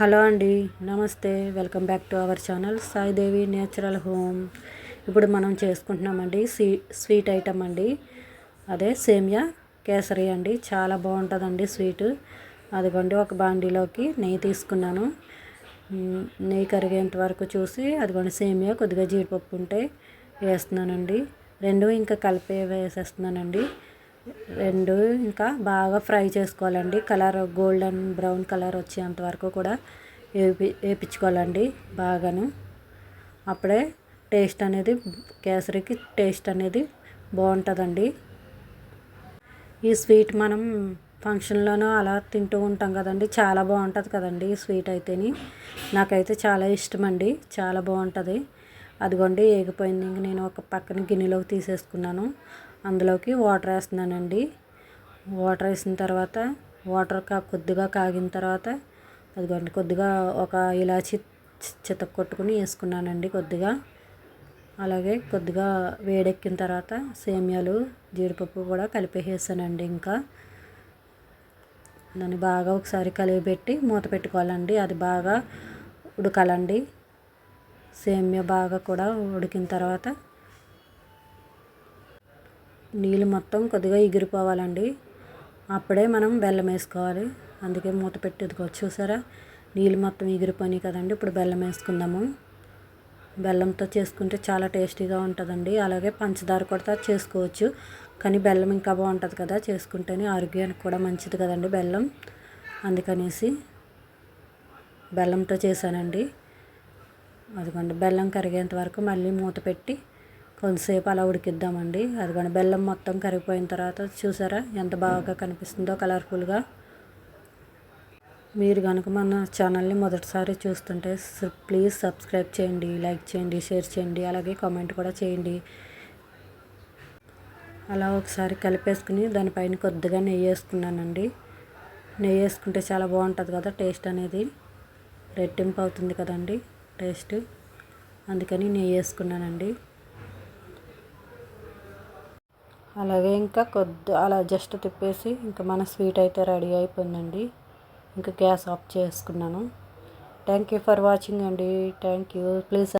Hello అండి నమస్తే. Welcome back to our channel Saidevi natural home. ఇప్పుడు మనం చేసుకుంటున్నామండి స్వీ స్వీట్ ఐటమ్ అండి. అదే సేమియా కేసరి అండి. చాలా బాగుంటుందండి స్వీట్. అదిగోండి ఒక బాండీలోకి నెయ్యి తీసుకున్నాను. నెయ్యి కరిగేంత వరకు చూసి అదిగోండి సేమియా కొద్దిగా జీడిపప్పు ఉంటే వేస్తున్నానండి. రెండు ఇంకా కలిపి వేసేస్తున్నానండి. రెండు ఇంకా బాగా ఫ్రై చేసుకోవాలండి. కలర్ గోల్డెన్ బ్రౌన్ కలర్ వచ్చేంత వరకు కూడా వేపి వేపించుకోవాలండి బాగాను. అప్పుడే టేస్ట్ అనేది కేసరికి టేస్ట్ అనేది బాగుంటుందండి. ఈ స్వీట్ మనం ఫంక్షన్లోనూ అలా తింటూ ఉంటాం కదండి. చాలా బాగుంటుంది కదండి ఈ స్వీట్ అయితేని. నాకైతే చాలా ఇష్టం అండి చాలా బాగుంటుంది. అదిగోండి ఏగిపోయింది. ఇంక నేను ఒక పక్కన గిన్నెలోకి తీసేసుకున్నాను. అందులోకి వాటర్ వేస్తున్నానండి. వాటర్ వేసిన తర్వాత వాటర్ కా కొద్దిగా కాగిన తర్వాత అదిగోండి కొద్దిగా ఒక ఇలాచి చితక కొట్టుకుని వేసుకున్నానండి కొద్దిగా. అలాగే కొద్దిగా వేడెక్కిన తర్వాత సేమియాలు జీడిపప్పు కూడా కలిపేసానండి ఇంకా. దాన్ని బాగా ఒకసారి కలిపి మూత పెట్టుకోవాలండి. అది బాగా ఉడకాలండి. సేమ్యా బాగా కూడా ఉడికిన తర్వాత నీళ్ళు మొత్తం కొద్దిగా ఎగిరిపోవాలండి. అప్పుడే మనం బెల్లం వేసుకోవాలి. అందుకే మూత పెట్టేదికో చూసారా? నీళ్ళు మొత్తం ఎగిరిపోయినాయి కదండి. ఇప్పుడు బెల్లం వేసుకుందాము. బెల్లంతో చేసుకుంటే చాలా టేస్టీగా ఉంటుందండి. అలాగే పంచదార కూడా చేసుకోవచ్చు. కానీ బెల్లం ఇంకా బాగుంటుంది కదా. చేసుకుంటేనే ఆరోగ్యానికి కూడా మంచిది కదండి బెల్లం. అందుకనేసి బెల్లంతో చేశానండి. అదిగోండి బెల్లం కరిగేంత వరకు మళ్ళీ మూత పెట్టి కొంతసేపు అలా ఉడికిద్దామండి. అదిగోండి బెల్లం మొత్తం కరిగిపోయిన తర్వాత చూసారా ఎంత బాగా కనిపిస్తుందో కలర్ఫుల్గా. మీరు కనుక మన ఛానల్ని మొదటిసారి చూస్తుంటే ప్లీజ్ సబ్స్క్రైబ్ చేయండి లైక్ చేయండి షేర్ చేయండి అలాగే కామెంట్ కూడా చేయండి. అలా ఒకసారి కలిపేసుకుని దానిపైన కొద్దిగా నెయ్యి వేసుకున్నానండి. నెయ్యి వేసుకుంటే చాలా బాగుంటుంది కదా టేస్ట్ అనేది. రెట్టింపు అవుతుంది కదండి. టేస్ట్. అందుకని నెయ్యి వేసుకున్నానండి. అలాగే ఇంకా కొద్ది అలా జస్ట్ తిప్పేసి ఇంకా మన స్వీట్ అయితే రెడీ అయిపోయిందండి. ఇంకా గ్యాస్ ఆఫ్ చేసుకున్నాను. థ్యాంక్ యూ ఫర్ వాచింగ్ అండి. Thank you. ప్లీజ్